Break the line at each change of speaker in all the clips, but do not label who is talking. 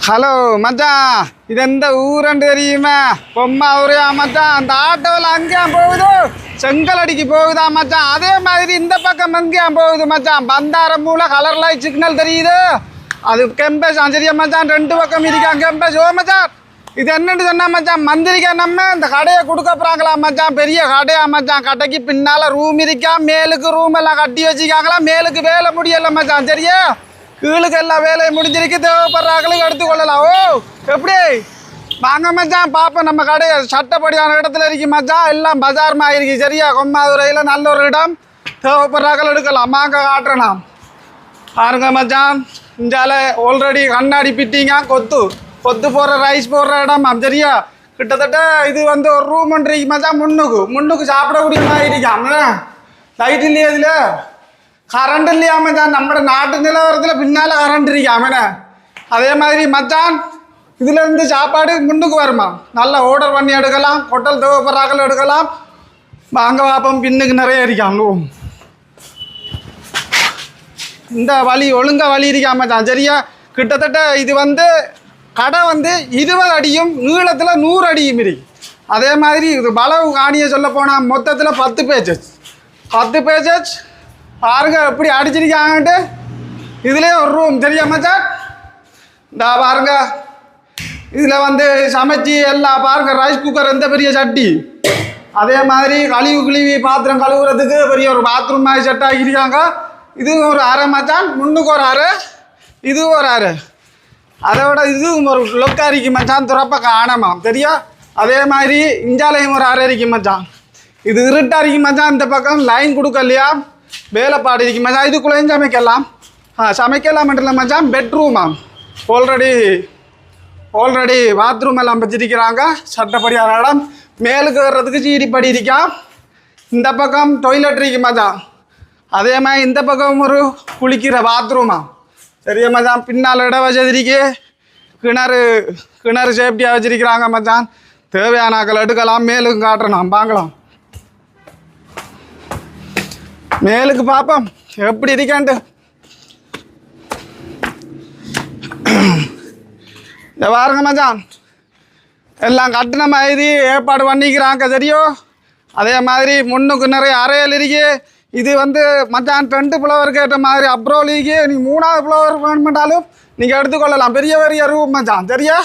Hello மச்சான். இது எந்த ஊரண்டு தெரியுமா பொம்மா ஊரையா மச்சான் அந்த ஆட்டோவில் அங்கேயா போகுது செங்கலடிக்கு போகுதா மச்சான் அதே மாதிரி இந்த பக்கம் எங்கேயா போகுது மச்சான் பந்தாரம் மூல கலர் லைட் சிக்னல் தெரியுது அது கெம்பஸ் சரியா மச்சான் ரெண்டு பக்கம் இருக்கான் கெம்பஸ் ஓ மச்சான் இது என்னன்னு சொன்னா மச்சான் மந்திரிக்கா நம்ம இந்த கடையை கொடுக்க போறாங்களா மச்சான் பெரிய கடையா மச்சான் கடைக்கு பின்னால ரூம் இருக்கா மேலுக்கு ரூம் எல்லாம் கட்டி வச்சுக்காங்களா மேலுக்கு வேலை முடியல மச்சான் சரியா கீழுக்கு எல்லாம் வேலையை முடிஞ்சிருக்கு தேவைப்படுறாங்களுக்கு எடுத்து கொள்ளலாம். ஓ எப்படி? வாங்க மச்சான். பார்ப்போம் நம்ம கடையை சட்டப்படியான இடத்துல இருக்கு மச்சான். எல்லாம் பஜார் இருக்கு சரியா? கொம்மாதுரையில் நல்ல ஒரு இடம். தேவைப்படுறாக்கள் எடுக்கலாம். வாங்க காட்டுறேன் நான். பாருங்க மச்சான். இந்தால ஆல்ரெடி கண்ணாடி பிட்டிங்க கொத்து. கொத்து போடுற ரைஸ் போடுற இடம். சரியா? கிட்டத்தட்ட இது வந்து ஒரு ரூம் மச்சான். முன்னுக்கு. முன்னுக்கு சாப்பிடக்கூடிய மாதிரி இருக்கான் லைட் இல்லையா இதில்? கரண்ட் இல்லையா மச்சான் நம்ம நாட்டு நிலவரத்தில் பின்னால் கரண்ட் இருக்காமன அதே மாதிரி மச்சான் இதுலேருந்து சாப்பாடு முன்னுக்கு வருமா நல்லா ஆர்டர் பண்ணி எடுக்கலாம் ஹோட்டல் தேவைப்படுறாக்கள் எடுக்கலாம் வாங்க வாப்பம் பின்னுக்கு நிறைய இருக்காங்களோ இந்த வழி ஒழுங்காக வழி இருக்காம தான் சரியா கிட்டத்தட்ட இது வந்து கடை வந்து இருபது அடியும் நீளத்தில் நூறு அடியும் இருக்கு அதே மாதிரி இது பலவு காணியை சொல்ல போனால் மொத்தத்தில் பத்து பேஜஸ் பத்து பேஜஸ் பாருங்க எப்படி அடிச்சிருக்காங்கன்ட்டு. இதுலேயே ஒரு ரூம் தெரியாமச்சான் இந்த பாருங்க. இதில் வந்து சமைச்சி எல்லாம் பாருங்க ரைஸ் குக்கர் எந்த பெரிய சட்டி? அதே மாதிரி கழிவு கிழிவி பாத்திரம் கழுவுறதுக்கு பெரிய ஒரு பாத்ரூம் மாதிரி செட் ஆகியிருக்காங்க இது ஒரு அரை மச்சான் முன்னுக்கு ஒரு அரை இது ஒரு அரை அதோட இதுவும் ஒரு லொக்காரிக்கு மச்சான் துறப்ப காணமாம் தெரியா? அதே மாதிரி இஞ்சாலையும் ஒரு அரை இருக்கு மச்சான். இது இருட்டா இருக்கு மச்சான் இந்த பக்கம் லைன் கொடுக்கலையா? வேலைப்பாடு இருக்கு. மச்சான் இதுக்குள்ளேயும் சமைக்கலாம் ஆ சமைக்கலாம் இல்லை மச்சான். பெட்ரூமாம் ஆல்ரெடி ஆல்ரெடி பாத்ரூம் எல்லாம் வச்சிருக்கிறாங்க. சட்டப்படியான இடம் மேலுக்கு வர்றதுக்கு சீடிப்படி இருக்கா? இந்த பக்கம் டொய்லெட் இருக்கு மச்சான். அதே மாதிரி இந்த பக்கம் ஒரு குளிக்கிற பாத்ரூமா சரியா மச்சான்? பின்னால் இடம் வசதி கிணறு கிணறு சேஃப்டியாக வச்சிருக்கிறாங்க மச்சான். தேவையான ஆக்கள் எடுக்கலாம் மேலுக்கும் காட்டுறோம் பாங்கலாம் மேலுக்கு பார்ப்போம் எப்படி இருக்கான்ட்டு இந்த பாருங்க மச்சான். எல்லாம் கட்டின மாதிரி ஏற்பாடு பண்ணிக்கிறாங்க சரியோ? அதே மாதிரி முன்னுக்கு நிறைய அறையல் இருக்கு. இது வந்து மச்சான் ரெண்டு ஃப்ளவருக்கு கேட்ட மாதிரி அப்ரோல் இருக்கு நீ மூணாவது ஃப்ளவர் வேணுமென்றாலும் நீங்கள் எடுத்துக்கொள்ளலாம். பெரிய பெரிய ரூம் மச்சான் சரியா?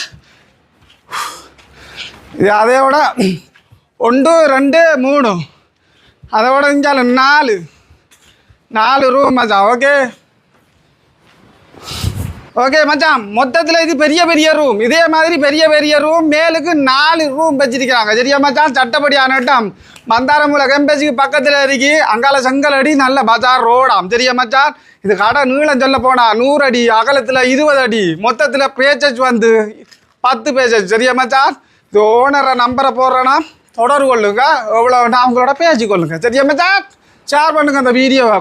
இது அதையோட ஒன்று ரெண்டு மூணு. அதோட இருந்தாலும் நாலு. நாலு ரூம் மச்சான் ஓகே ஓகே மச்சான் மொத்தத்தில் இது பெரிய பெரிய ரூம் இதே மாதிரி பெரிய பெரிய ரூம் மேலுக்கு நாலு ரூம் வச்சிருக்கிறாங்க. சரியா மச்சான்? சட்டப்படியான இடம் மந்தாரமூல கெம்பேசிக்கு பக்கத்தில் இருக்கு. அங்கால செங்கலடி நல்ல பஜார் ரோடாம். சரியா மச்சான்? இது கடை நீளம் சொல்ல போனா நூறு அடி அகலத்தில் இருபது அடி. மொத்தத்தில் பேச்சஸ் வந்து பத்து பேச்சஸ் சரியா மச்சான்? இது ஓனரை நம்பரை போடுறேன்னா தொடர்பு கொள்ளுங்க. எவ்வளோ அவங்களோட உங்களோட கொள்ளுங்க. சரியா மச்சான்? ஷேர் பண்ணுங்க அந்த வீடியோவை